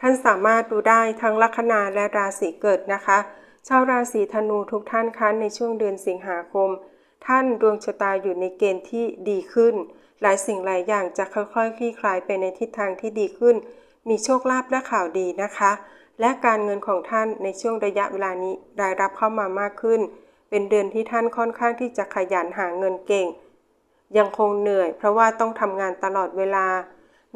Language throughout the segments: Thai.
ท่านสามารถดูได้ทั้งลัคนาและราศีเกิดนะคะ ชาวราศีธนูทุกท่านคะในช่วงเดือนสิงหาคม ท่านดวงชะตาอยู่ในเกณฑ์ที่ดีขึ้น หลายสิ่งหลายอย่างจะค่อยๆคลี่คลายไปในทิศทางที่ดีขึ้น มีโชคลาภและข่าวดีนะคะ และการเงินของท่านในช่วงระยะเวลานี้รายรับเข้ามามากขึ้น เป็นเดือนที่ท่านค่อนข้างที่จะขยันหาเงินเก่ง ยังคงเหนื่อย เพราะว่าต้องทำงานตลอดเวลา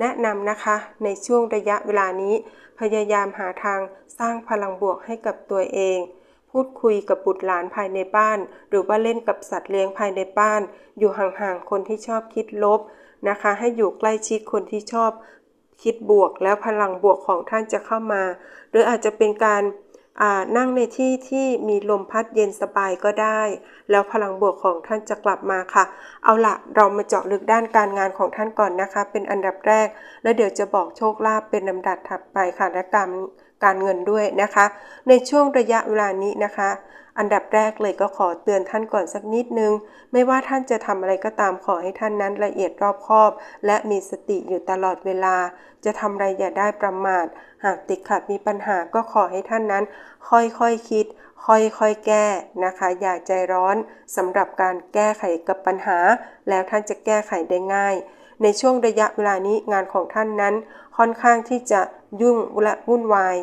แนะนำนะคะในช่วงระยะเวลานี้ พยายามหาทางสร้างพลังบวกให้กับตัวเอง พูดคุยกับบุตรหลานภายในบ้าน หรือว่าเล่นกับสัตว์เลี้ยงภายในบ้าน อยู่ห่างๆคนที่ชอบคิดลบนะคะ ให้อยู่ใกล้ชิดคนที่ชอบคิดบวกแล้วพลังบวกของท่านจะเข้ามา หรืออาจจะเป็นการ นั่งในที่ที่มีลมพัดเย็นสบายก็ได้ แล้วพลังบวกของท่านจะกลับมาค่ะ เอาละเรามาเจาะลึกด้านการงานของท่านก่อนนะคะ เป็นอันดับแรก แล้วเดี๋ยวจะบอกโชคลาภเป็นลำดับถัดไปค่ะและการ การเงินด้วยนะคะ ในช่วงระยะเวลานี้นะคะ อันดับแรกเลยก็ขอเตือนท่านก่อนสักนิดนึง ไม่ว่าท่านจะทำอะไรก็ตามขอให้ท่านนั้นละเอียดรอบคอบ และมีสติอยู่ตลอดเวลา จะทำอะไรอย่าได้ประมาท หากติดขัดมีปัญหาก็ขอให้ท่านนั้น ค่อยๆคคิดค่อยๆ แก้นะคะ อย่าใจร้อนสำหรับการแก้ไขกับปัญหา แล้วท่านจะแก้ไขได้ง่าย ในช่วงระยะเวลานี้งานของท่านนั้น ค่อนข้างที่จะยุ่งและวุ่นวาย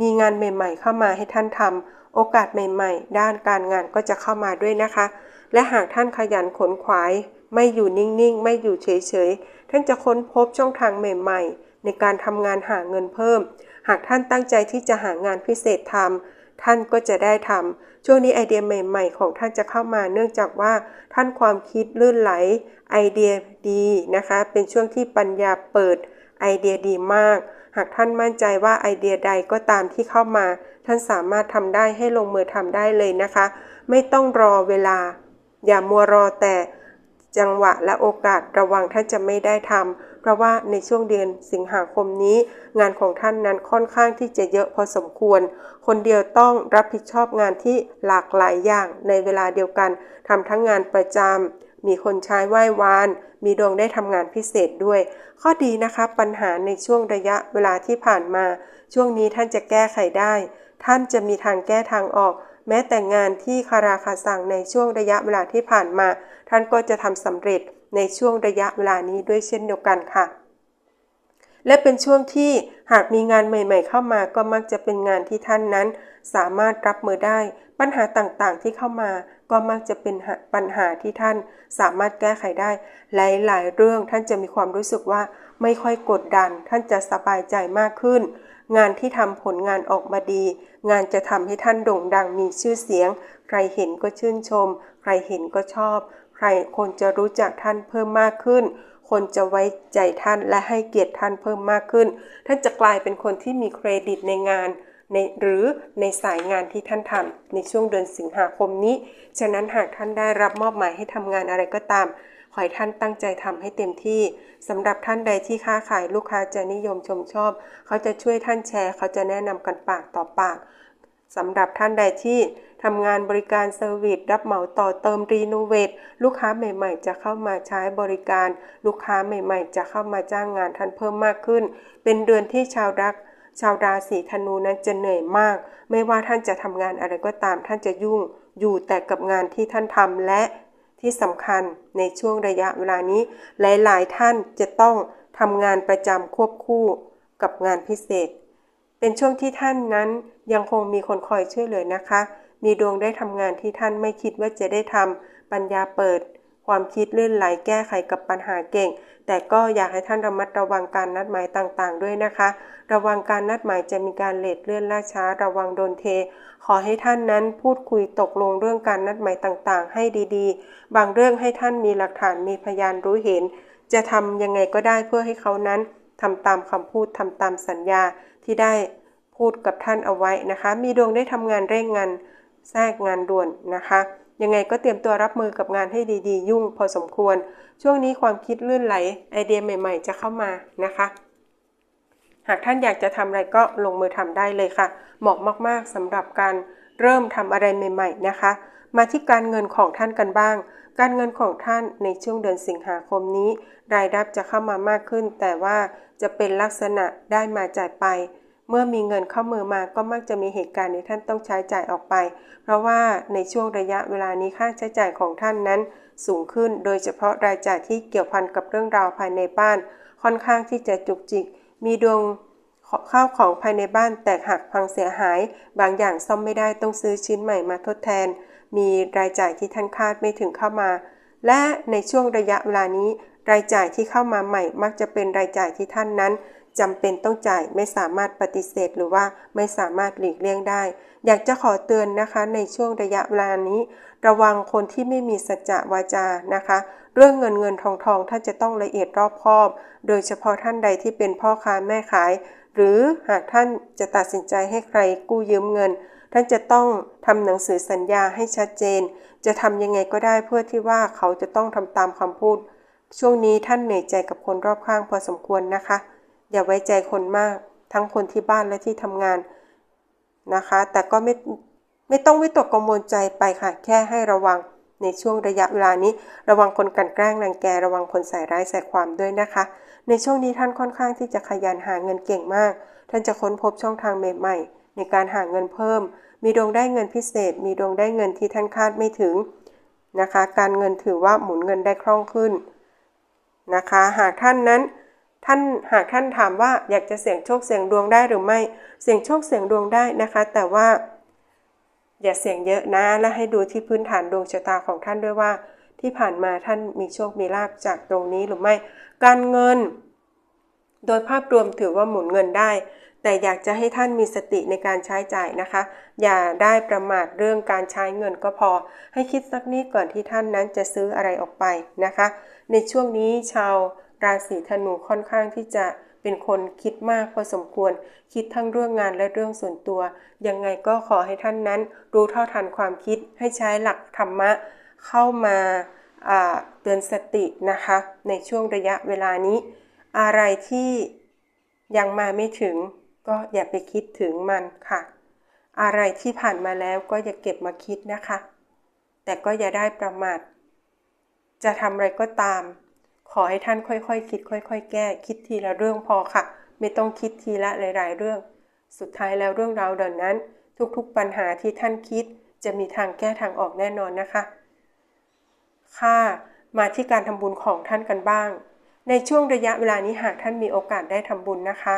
มีงานใหม่ ๆ เข้ามาให้ท่านทำโอกาสใหม่ ๆ ด้านการงานก็จะเข้ามาด้วยนะคะ และหากท่านขยันขนขวาย ไม่อยู่นิ่งๆ ไม่อยู่เฉยๆ ท่านจะค้นพบช่องทางใหม่ ๆ ในการทำงานหาเงินเพิ่ม หากท่านตั้งใจที่จะหางานพิเศษทำท่านก็จะได้ทำช่วงนี้ไอเดียใหม่ ๆ ของท่านจะเข้ามา เนื่องจากว่าท่านความคิดลื่นไหล ไอเดียดีนะคะ เป็นช่วงที่ปัญญาเปิดไอเดียดีมาก หากท่านมั่นใจว่าไอเดียใดก็ตามที่เข้ามา ท่านสามารถทำได้ให้ลงมือทำได้เลยนะคะ ไม่ต้องรอเวลา อย่ามัวรอแต่จังหวะและโอกาสระวังท่านจะไม่ได้ทำเพราะว่าในช่วงเดือนสิงหาคมนี้ งานของท่านนั้นค่อนข้างที่จะเยอะพอสมควร คนเดียวต้องรับผิดชอบงานที่หลากหลายอย่างในเวลาเดียวกันทำทั้งงานประจำ มีคนใช้ไหว้วาน มีดวงได้ทำงานพิเศษด้วย ข้อดีนะคะปัญหาในช่วงระยะเวลาที่ผ่านมา ช่วงนี้ท่านจะแก้ไขได้ ท่านจะมีทางแก้ทางออก แม้แต่งานที่คาราคาสั่งในช่วงระยะเวลาที่ผ่านมา ท่านก็จะทำสำเร็จในช่วงระยะเวลานี้ด้วยเช่นเดียวกันค่ะ และเป็นช่วงที่หากมีงานใหม่ ๆ เข้ามาก็มักจะเป็นงานที่ท่านนั้น สามารถรับมือได้ ปัญหาต่างๆที่เข้ามา ก็มักจะเป็นปัญหาที่ท่านสามารถแก้ไขได้ หลาย ๆ เรื่องท่านจะมีความรู้สึกว่าไม่ค่อยกดดัน ท่านจะสบายใจมากขึ้น งานที่ทำผลงานออกมาดี งานจะทำให้ท่านโด่งดังมีชื่อเสียง ใครเห็นก็ชื่นชม ใครเห็นก็ชอบ ใครคนจะรู้จักท่านเพิ่มมากขึ้น คนจะไว้ใจท่านและให้เกียรติท่านเพิ่มมากขึ้น ท่านจะกลายเป็นคนที่มีเครดิตในงาน ในหรือในสายงานที่ท่านทำในช่วงเดือนสิงหาคมนี้ ฉะนั้นหากท่านได้รับมอบหมายให้ทำงานอะไรก็ตาม ขอให้ท่านตั้งใจทำให้เต็มที่สำหรับท่านใดที่ค้าขายลูกค้าจะนิยมชมชอบ เขาจะช่วยท่านแชร์ เขาจะแนะนำกันปากต่อปากสำหรับท่านใดที่ทำงานบริการเซอร์วิสรับเหมาต่อเติมรีโนเวทลูกค้าใหม่ ๆ จะเข้ามาใช้บริการ ลูกค้าใหม่ ๆ จะเข้ามาจ้างงานท่านเพิ่มมากขึ้น เป็นเดือนที่ชาวรัก ชาวราศีธนูนั้นจะเหนื่อยมาก ไม่ว่าท่านจะทำงานอะไรก็ตาม ท่านจะยุ่งอยู่แต่กับงานที่ท่านทำและที่สำคัญในช่วงระยะเวลานี้ หลาย ๆ ท่านจะต้องทำงานประจำควบคู่กับงานพิเศษ เป็นช่วงที่ท่านนั้นยังคงมีคนคอยช่วยเหลือนะคะ มีดวงได้ทำงานที่ท่านไม่คิดว่าจะได้ทำปัญญาเปิด ความคิดเลื่อนไหลแก้ไขกับปัญหาเก่ง แต่ก็อยากให้ท่านระมัดระวังการนัดหมายต่างๆ ด้วยนะคะ ระวังการนัดหมายจะมีการเลทเลื่อนล่าช้า ระวังโดนเท ขอให้ท่านนั้นพูดคุยตกลงเรื่องการนัดหมายต่างๆ ให้ดีๆ บางเรื่องให้ท่านมีหลักฐานมีพยานรู้เห็น จะทำยังไงก็ได้เพื่อให้เขานั้นทำตามคำพูดทำตามสัญญาที่ได้พูดกับท่านเอาไว้นะคะ มีดวงได้ทำงานเร่งงานแทรกงานด่วนนะคะ ยังไงก็เตรียมตัวรับมือกับงานให้ดีๆ ยุ่งพอสมควร ช่วงนี้ความคิดลื่นไหลไอเดียใหม่ ๆ จะเข้ามานะคะ หากท่านอยากจะทำอะไรก็ลงมือทำได้เลยค่ะ เหมาะมากๆสำหรับการเริ่มทำอะไรใหม่ ๆ นะคะ มาที่การเงินของท่านกันบ้าง การเงินของท่านในช่วงเดือนสิงหาคมนี้ รายรับจะเข้ามามากขึ้น แต่ว่าจะเป็นลักษณะได้มาจ่ายไป เมื่อมีเงินเข้ามือมาก็มักจะมีเหตุการณ์ที่ท่านต้องใช้จ่ายออกไป เพราะว่าในช่วงระยะเวลานี้ค่าใช้จ่ายของท่านนั้น สูงขึ้น โดยเฉพาะรายจ่ายที่เกี่ยวพันกับเรื่องราวภายในบ้าน ค่อนข้างที่จะจุกจิก มีดวงข้าวของภายในบ้านแตกหักพังเสียหาย บางอย่างซ่อมไม่ได้ต้องซื้อชิ้นใหม่มาทดแทน มีรายจ่ายที่ท่านคาดไม่ถึงเข้ามา และในช่วงระยะเวลานี้ รายจ่ายที่เข้ามาใหม่ มักจะเป็นรายจ่ายที่ท่านนั้น จำเป็นต้องจ่ายไม่สามารถปฏิเสธหรือว่าไม่สามารถหลีกเลี่ยงได้ อยากจะขอเตือนนะคะในช่วงระยะเวลานี้ ระวังคนที่ไม่มีสัจจะวาจานะคะ เรื่องเงินเงินทองทองท่านจะต้องละเอียดรอบคอบ โดยเฉพาะท่านใดที่เป็นพ่อค้าแม่ขาย หรือหากท่านจะตัดสินใจให้ใครกู้ยืมเงิน ท่านจะต้องทำหนังสือสัญญาให้ชัดเจน จะทำยังไงก็ได้เพื่อที่ว่าเขาจะต้องทำตามคำพูด ช่วงนี้ท่านเหนื่อยใจกับคนรอบข้างพอสมควรนะคะ อย่าไว้ใจคนมาก ทั้งคนที่บ้านและที่ทำงานนะคะ แต่ก็ไม่ไม่ต้องวิตกกังวลใจไปค่ะ แค่ให้ระวังในช่วงระยะเวลานี้ ระวังคนกันแกล้งรังแก ระวังคนใส่ร้ายใส่ความด้วยนะคะ ในช่วงนี้ท่านค่อนข้างที่จะขยันหาเงินเก่งมาก ท่านจะค้นพบช่องทางใหม่ๆ ในการหาเงินเพิ่ม มีดวงได้เงินพิเศษ มีดวงได้เงินที่ท่านคาดไม่ถึงนะคะ การเงินถือว่าหมุนเงินได้คล่องขึ้นนะคะ หากท่านนั้น ท่านหากท่านถามว่าอยากจะเสี่ยงโชคเสี่ยงดวงได้หรือไม่ เสี่ยงโชคเสี่ยงดวงได้นะคะ แต่ว่า อย่าเสี่ยงเยอะนะ และให้ดูที่พื้นฐานดวงชะตาของท่านด้วยว่า ที่ผ่านมาท่านมีโชคมีลาภจากตรงนี้หรือไม่ การเงิน โดยภาพรวมถือว่าหมุนเงินได้ แต่อยากจะให้ท่านมีสติในการใช้จ่ายนะคะ อย่าได้ประมาทเรื่องการใช้เงินก็พอ ให้คิดสักนิดก่อนที่ท่านนั้นจะซื้ออะไรออกไปนะคะ ในช่วงนี้ชาว ราศีธนูค่อนข้างที่จะเป็นคนคิดมากพอสมควร คิดทั้งเรื่องงานและเรื่องส่วนตัว ยังไงก็ขอให้ท่านนั้น รู้เท่าทันความคิดให้ใช้หลักธรรมะเข้ามาเตือนสตินะคะ ในช่วงระยะเวลานี้ อะไรที่ยังมาไม่ถึง ก็อย่าไปคิดถึงมันค่ะ อะไรที่ผ่านมาแล้วก็อย่าเก็บมาคิดนะคะ แต่ก็อย่าได้ประมาทจะทำอะไรก็ตาม ขอให้ท่านค่อยๆคคิด ค่อย ๆ แก้ คิดทีละเรื่องพอค่ะ ไม่ต้องคิดทีละหลาย ๆ เรื่อง สุดท้ายแล้วเรื่องราวเดังนั้น ทุกๆปัญหาที่ท่านคิด จะมีทางแก้ทางออกแน่นอนนะคะ ค่ะมาที่การทำบุญของท่านกันบ้าง ในช่วงระยะเวลานี้หากท่านมีโอกาสได้ทำบุญนะคะ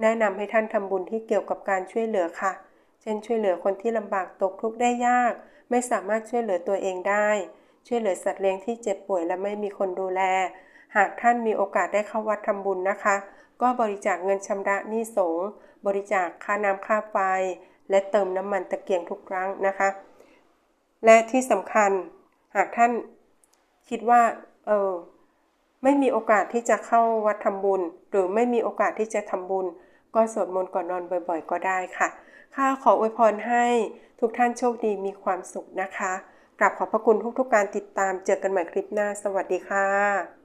แนะนำให้ท่านทำบุญที่เกี่ยวกับการช่วยเหลือค่ะ เช่นช่วยเหลือคนที่ลำบากตกทุกข์ได้ยาก ไม่สามารถช่วยเหลือตัวเองได้ ช่วยเหลือสัตว์เลี้ยงที่เจ็บป่วยและไม่มีคนดูแล หากท่านมีโอกาสได้เข้าวัดทำบุญนะคะ ก็บริจาคเงินชำระหนี้สงบริจาคค่าน้ำค่าไฟ และเติมน้ำมันตะเกียงทุกครั้งนะคะ และที่สำคัญหากท่านคิดว่าเออไม่มีโอกาสที่จะเข้าวัดทำบุญ หรือไม่มีโอกาสที่จะทำบุญ ก็สวดมนต์ก่อนนอนบ่อยๆ ก็ได้ค่ะ ข้าขออวยพรให้ทุกท่านโชคดีมีความสุขนะคะ กราบขอบพระคุณทุกๆการติดตามเจอกันใหม่คลิปหน้า สวัสดีค่ะ